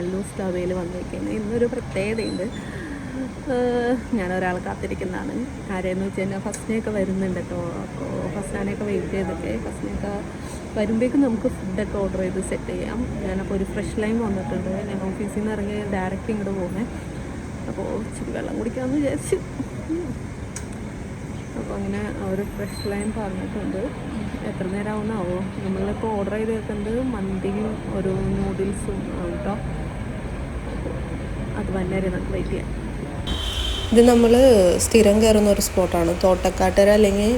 മല്ലൂസ് തവയിൽ വന്നിരിക്കുന്നത്. ഇന്നൊരു പ്രത്യേകതയുണ്ട്. ഞാൻ ഒരാൾ കാത്തിരിക്കുന്നതാണ്. ആരെയെന്ന് വെച്ച് കഴിഞ്ഞാൽ ഫസ്റ്റിനെയൊക്കെ വരുന്നുണ്ട് കേട്ടോ. അപ്പോൾ ഫസ്റ്റാനെയൊക്കെ വെയിറ്റ് ചെയ്തിട്ട് ഫസ്റ്റിനെയൊക്കെ വരുമ്പോഴേക്കും നമുക്ക് ഫുഡൊക്കെ ഓർഡർ ചെയ്ത് സെറ്റ് ചെയ്യാം. ഞാനപ്പോൾ ഒരു ഫ്രഷ് ലൈം വന്നിട്ടുണ്ട്. ഞാൻ ഓഫീസിൽ നിന്ന് ഇറങ്ങി ഡയറക്റ്റ് ഇങ്ങോട്ട് പോകുന്നത് അപ്പോൾ ഇച്ചിരി വെള്ളം കുടിക്കാമെന്ന് വിചാരിച്ചു. അപ്പോൾ അങ്ങനെ അവർ ഫ്രഷ് ലൈൻ പറഞ്ഞിട്ടുണ്ട്. എത്ര നേരം ആവുന്നാവോ നമ്മളിപ്പോൾ ഓർഡർ ചെയ്ത് വെക്കുന്നത് മന്തിയും ഒരു നൂഡിൽസും ആണ് കേട്ടോ അത് വന്നേരം നമുക്ക് വെയിറ്റ് ചെയ്യാം ഇത് നമ്മൾ സ്ഥിരം കയറുന്ന ഒരു സ്പോട്ടാണ് തോട്ടക്കാട്ടര അല്ലെങ്കിൽ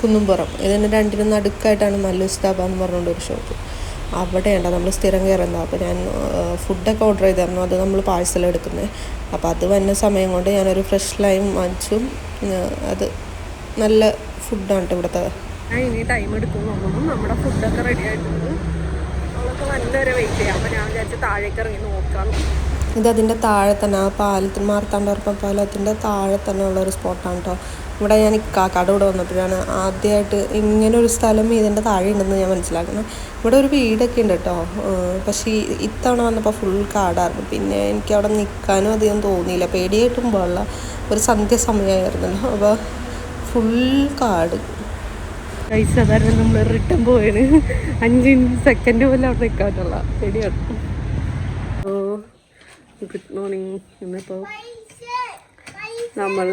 കുന്നുംപുറം. ഇതിന് രണ്ടിനും നടുക്കായിട്ടാണ് മല്ലൂസ് ധാബ എന്ന് പറഞ്ഞുകൊണ്ട് ഒരു ഷോപ്പ് അവിടെയാണ് നമ്മൾ സ്ഥിരം കയറുന്നത്. അപ്പോൾ ഞാൻ ഫുഡൊക്കെ ഓർഡർ ചെയ്തായിരുന്നു. അത് നമ്മൾ പാഴ്സൽ എടുക്കുന്നത് അപ്പോൾ അത് വന്ന സമയം കൊണ്ട് ഞാനൊരു ഫ്രഷ് ലൈം വാങ്ങിച്ചു. അത് നല്ല ഫുഡാണ് ഇവിടുത്തെ. ഇനി ടൈം എടുക്കും നമ്മുടെ ഫുഡൊക്കെ റെഡി ആയിട്ടുണ്ട്. നമ്മളൊക്കെ നല്ലൊരു വെയിറ്റ് ചെയ്യാം. അപ്പോൾ ഞാൻ വിചാരിച്ച് താഴേക്ക് ഇറങ്ങി നോക്കാം. ഇത് അതിന്റെ താഴെ തന്നെ ആ പാലത്തിന് മാർത്താണ്ഡവർപ്പം പാലത്തിന്റെ താഴെ തന്നെ ഉള്ളൊരു സ്പോട്ടാണ് കേട്ടോ ഇവിടെ ഞാൻ ഇക്കാക്കാട് ഇവിടെ വന്നപ്പോഴാണ് ആദ്യമായിട്ട് ഇങ്ങനെ ഒരു സ്ഥലം ഇതിന്റെ താഴെ ഉണ്ടെന്ന് ഞാൻ മനസ്സിലാക്കുന്നത്. ഇവിടെ ഒരു വീടൊക്കെ ഉണ്ട് കേട്ടോ പക്ഷേ ഇത്തവണ വന്നപ്പോൾ ഫുൾ കാടായിരുന്നു. പിന്നെ എനിക്ക് അവിടെ നിൽക്കാനും അധികം തോന്നിയില്ല. പേടിയായിട്ടും പോലുള്ള ഒരു സന്ധ്യ സമയമായിരുന്നല്ലോ അപ്പോൾ ഫുൾ കാട്. പൈസ തരണം നമ്മൾ റിട്ടേൺ പോയത്. അഞ്ച് സെക്കൻഡ് പോലും അവിടെ നിൽക്കാനുള്ള ഓ ഗുഡ് മോർണിംഗ് ഇന്നിപ്പോൾ നമ്മൾ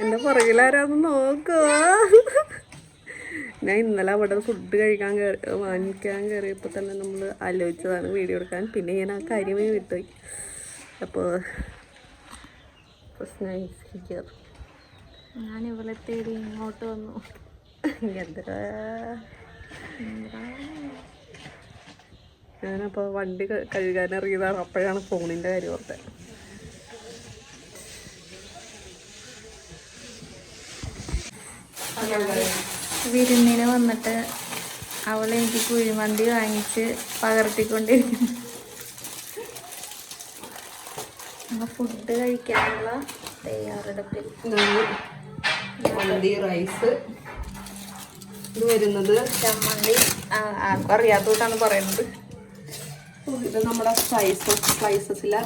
എന്റെ പുറകിലാരാന്ന് നോക്കുക ഞാൻ ഇന്നലെ അവിടെ ഫുഡ് കഴിക്കാൻ കയറി വാങ്ങിക്കാൻ കയറിയപ്പോൾ തന്നെ നമ്മൾ ആലോചിച്ചതാണ് വീഡിയോ എടുക്കാൻ. പിന്നെ ഞാൻ ആ കാര്യം വിട്ടുപോയി. അപ്പോൾ പ്രശ്നമായി ഞാൻ തേടി ഇങ്ങോട്ട് വന്നു. എന്താ ഞാനപ്പോൾ വണ്ടി കഴുകാൻ ഇറങ്ങിയതാണ് അപ്പോഴാണ് ഫോണിന്റെ കാര്യം ഓർത്തത് വിരുന്നിന് വന്നിട്ട് അവൾ എനിക്ക് കുഴിമന്തി വാങ്ങിച്ച് പകർത്തിക്കൊണ്ടിരിക്കുന്നു. ഫുഡ് കഴിക്കാനുള്ള തയ്യാറെടുപ്പിൽ മന്തി റൈസ് ഇത് വരുന്നത് ചമ്മന്തി ആർക്കും അറിയാത്തോട്ടാണ് പറയുന്നത്. ഇത് നമ്മുടെ സ്പൈസസ് സ്പൈസസിലെ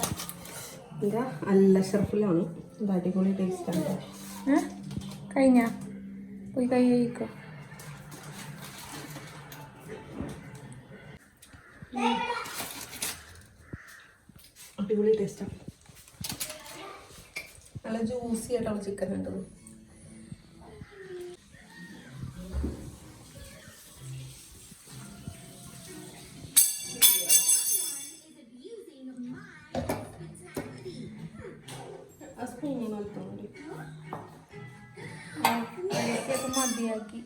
എന്താ അല്ല ഷർഫിലാണ് ഇത് അടിപൊളി ടേസ്റ്റാണ്? കഴിഞ്ഞാ? പോയി കൈ കഴിക്കോ? അടിപൊളി ടേസ്റ്റാണ് നല്ല ജ്യൂസി ആയിട്ടുള്ള ചിക്കൻ ഉണ്ട് പൈസയൊക്കെ മതിയാക്കി.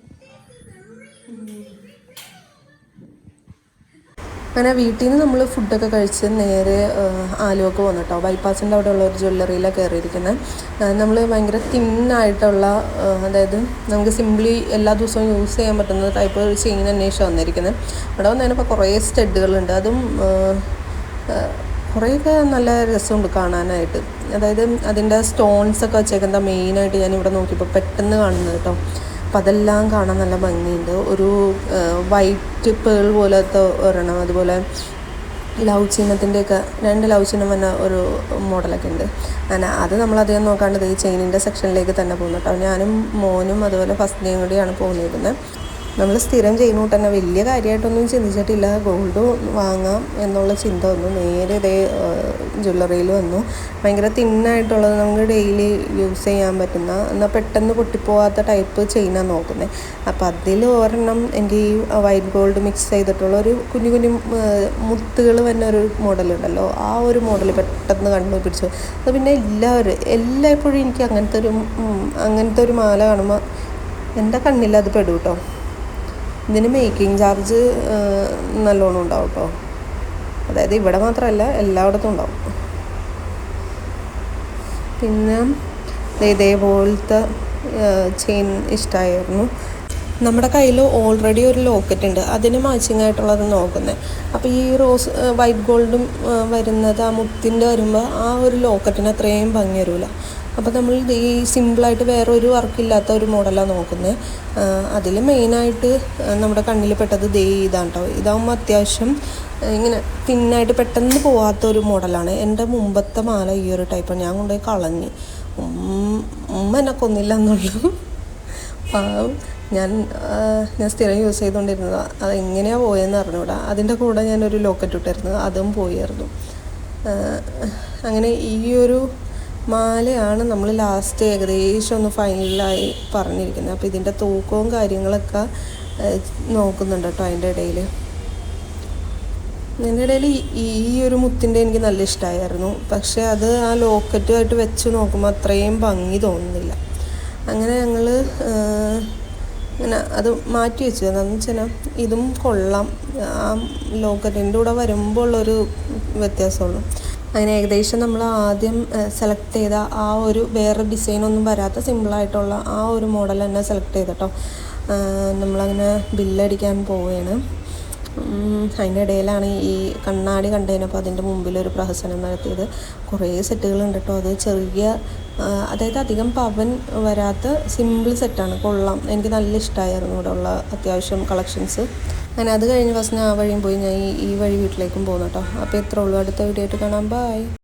അങ്ങനെ വീട്ടിൽ നിന്ന് നമ്മൾ ഫുഡൊക്കെ കഴിച്ച് നേരെ ആലുവൊക്കെ വന്നു കേട്ടോ ബൈപ്പാസിന്റെ അവിടെ ഉള്ള ഒരു ജ്വല്ലറിയിലാണ് കയറിയിരിക്കുന്നത് നമ്മൾ ഭയങ്കര തിന്നായിട്ടുള്ള അതായത് നമുക്ക് സിംപ്ലി എല്ലാ ദിവസവും യൂസ് ചെയ്യാൻ പറ്റുന്ന ടൈപ്പ് ഒരു ചെയിൻ അന്വേഷിച്ച് വന്നിരിക്കുന്നത് അവിടെ വന്നതിനിപ്പോൾ കുറേ സ്റ്റെഡുകളുണ്ട്. അതും ആ, ആ, കുറേയൊക്കെ നല്ല രസമുണ്ട് കാണാനായിട്ട്. അതായത് അതിന്റെ സ്റ്റോൺസ് ഒക്കെ വെച്ചേക്കുന്നത് മെയിനായിട്ട് ഞാൻ ഇവിടെ നോക്കിയപ്പോൾ പെട്ടെന്ന് കാണുന്നത് കേട്ടോ. അപ്പം അതെല്ലാം കാണാൻ നല്ല ഭംഗിയുണ്ട്. ഒരു വൈറ്റ് പേൾ പോലത്തെ ഒരെണ്ണം അതുപോലെ ലവ് ചിഹ്നത്തിന്റെയൊക്കെ രണ്ട് ലവ് ചിഹ്നം വന്ന ഒരു മോഡലൊക്കെ ഉണ്ട്. അങ്ങനെ അത് നമ്മൾ നമ്മളധികം നോക്കാണ്ട് ഈ ചെയിനിന്റെ സെക്ഷനിലേക്ക് തന്നെ പോകുന്നു കേട്ടോ. ഞാനും മോനും അതുപോലെ ഫസ്റ്റ് ഡേയും കൂടിയാണ് പോകുന്നിരുന്നത് നമ്മൾ സ്ഥിരം ചെയ്യുന്നോട്ട് തന്നെ വലിയ കാര്യമായിട്ടൊന്നും ചിന്തിച്ചിട്ടില്ല. ഗോൾഡ് വാങ്ങാം എന്നുള്ള ചിന്ത വന്നു. നേരെ ഇതേ ജ്വല്ലറിയിൽ വന്നു. ഭയങ്കര തിന്നായിട്ടുള്ളത് നമുക്ക് ഡെയിലി യൂസ് ചെയ്യാൻ പറ്റുന്ന എന്നാൽ പെട്ടെന്ന് പൊട്ടിപ്പോവാത്ത ടൈപ്പ് ചെയിനാണ് നോക്കുന്നത് അപ്പോൾ അതിൽ ഒരെണ്ണം എനിക്ക് ഈ വൈറ്റ് ഗോൾഡ് മിക്സ് ചെയ്തിട്ടുള്ള ഒരു കുഞ്ഞു കുഞ്ഞു മുത്തുകൾ വന്ന ഒരു മോഡലുണ്ടല്ലോ ആ ഒരു മോഡൽ പെട്ടെന്ന് കണ്ണു പിടിച്ചു. അത് പിന്നെ എല്ലാവരും എല്ലായ്പ്പോഴും എനിക്ക് അങ്ങനത്തെ ഒരു അങ്ങനത്തെ ഒരു മാല കാണുമ്പോൾ എന്റെ കണ്ണിൽ അത് പെടും കേട്ടോ ഇതിന് മേക്കിംഗ് ചാർജ് നല്ലോണം ഉണ്ടാവും കേട്ടോ അതായത് ഇവിടെ മാത്രമല്ല എല്ലായിടത്തും ഉണ്ടാവും. പിന്നെ ഇതേപോലത്തെ ചെയിൻ ഇഷ്ടമായിരുന്നു നമ്മുടെ കയ്യിൽ ഓൾറെഡി ഒരു ലോക്കറ്റ് ഉണ്ട്. അതിന് മാച്ചിങ് ആയിട്ടുള്ളത് നോക്കുന്നത് അപ്പോൾ ഈ റോസ് വൈറ്റ് ഗോൾഡും വരുന്നത് ആ മുത്തിന്റെ വരുമ്പോൾ ആ ഒരു ലോക്കറ്റിന് അത്രയും ഭംഗി വരില്ല അപ്പോൾ നമ്മൾ ഈ സിമ്പിളായിട്ട് വേറെ ഒരു വർക്കില്ലാത്ത ഒരു മോഡലാണ് നോക്കുന്നത്. അതിൽ മെയിനായിട്ട് നമ്മുടെ കണ്ണിൽ പെട്ടത് ദേ ഇതാണ് കേട്ടോ ഇതാകുമ്പോൾ അത്യാവശ്യം ഇങ്ങനെ തിന്നായിട്ട് പെട്ടെന്ന് പോവാത്ത ഒരു മോഡലാണ്. എന്റെ മുമ്പത്തെ മാല ഈ ഒരു ടൈപ്പാണ്. ഞാൻ കൊണ്ടുപോയി കളഞ്ഞ്. ഉമ്മ എന്നെ കൊന്നില്ല എന്നുള്ളൂ ഞാൻ ഞാൻ സ്ഥിരം യൂസ് ചെയ്തുകൊണ്ടിരുന്നത് അത് എങ്ങനെയാണ് പോയതെന്ന് അറിഞ്ഞൂടാ അതിന്റെ കൂടെ ഞാനൊരു ലോക്കറ്റ് ഇട്ടായിരുന്നു അതും പോയായിരുന്നു. അങ്ങനെ ഈ ഒരു മാലയാണ് നമ്മൾ ലാസ്റ്റ് ഏകദേശം ഒന്ന് ഫൈനലായി പറഞ്ഞിരിക്കുന്നത്. അപ്പോൾ ഇതിന്റെ തൂക്കവും കാര്യങ്ങളൊക്കെ നോക്കുന്നുണ്ട് കേട്ടോ അതിന്റെ ഇടയിൽ അതിന്റെ ഇടയിൽ ഈ ഒരു മുത്തിന്റെ എനിക്ക് നല്ല ഇഷ്ടമായിരുന്നു പക്ഷേ അത് ആ ലോക്കറ്റുമായിട്ട് വെച്ച് നോക്കുമ്പോൾ അത്രയും ഭംഗി തോന്നുന്നില്ല. അങ്ങനെ ഞങ്ങൾ അങ്ങനെ അത് മാറ്റി വെച്ചു. എന്താണെന്ന് വെച്ചാൽ ഇതും കൊള്ളാം. ആ ലോക്കറ്റിന്റെ കൂടെ വരുമ്പോൾ ഉള്ളൊരു വ്യത്യാസമുള്ളൂ. അങ്ങനെ ഏകദേശം നമ്മൾ ആദ്യം സെലക്ട് ചെയ്ത ആ ഒരു വേറെ ഡിസൈനൊന്നും വരാത്ത സിമ്പിളായിട്ടുള്ള ആ ഒരു മോഡൽ തന്നെ സെലക്ട് ചെയ്തിട്ടോ. നമ്മളങ്ങനെ ബില്ലടിക്കാൻ പോവുകയാണ് അതിന്റെ ഇടയിലാണ് ഈ കണ്ണാടി കണ്ടതിനപ്പോൾ അതിന്റെ മുമ്പിൽ ഒരു പ്രഹസനം നടത്തിയത്. കുറേ സെറ്റുകളുണ്ട് കേട്ടോ അത് ചെറിയ അതായത് അധികം പവൻ വരാത്ത സിമ്പിൾ സെറ്റാണ് കൊള്ളാം. എനിക്ക് നല്ല ഇഷ്ടമായിരുന്നു ഇവിടെ ഉള്ള അത്യാവശ്യം കളക്ഷൻസ് അങ്ങനെ അത് കഴിഞ്ഞ് ഫസ്റ്റ് ആ വഴിയും പോയി ഞാൻ ഈ- വഴി വീട്ടിലേക്കും പോകുന്നു കേട്ടോ. അപ്പോൾ ഇത്രേ ഉള്ളൂ. അടുത്ത വീഡിയോ ആയിട്ട് കാണാം. ബൈ